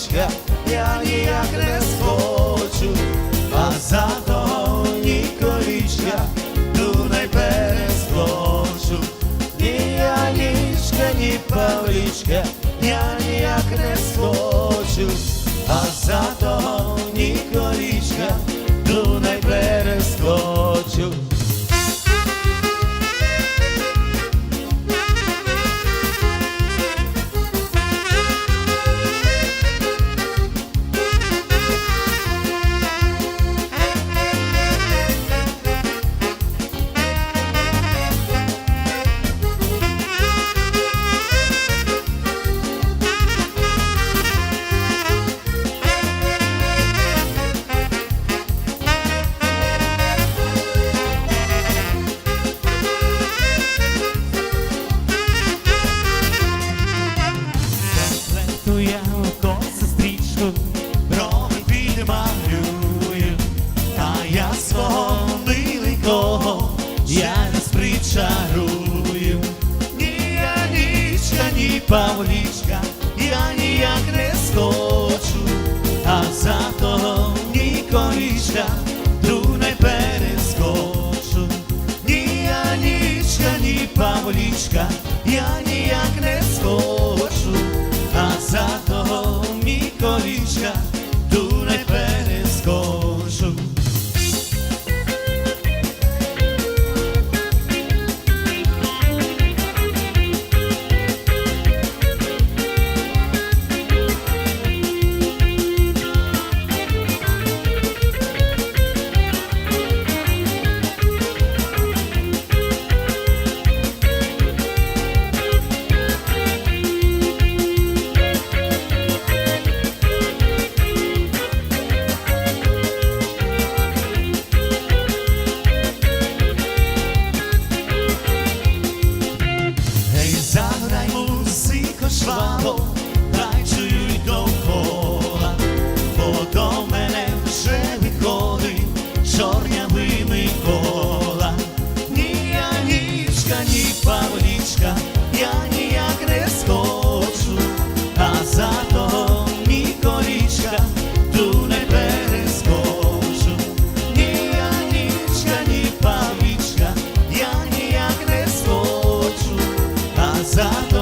Павлічка, я ніяк не схочу, а за того ту Дунай перескочу. Ні я нічка, ні Павлічка, я ніяк не схочу, а за Я коси стрічку, брови підмалюю, а я свого миленького я не спричарую. Ні я нічка, ні Павлічка, я ніяк не скочу, а за того Ніколічка, Дунай перескочу. Ні я нічка, ні Павлічка, мішка, я ніяк не скочу, а за того мій корічка ту не перескочу, ні я нічка, ні павічка, я ніяк не скочу, а за того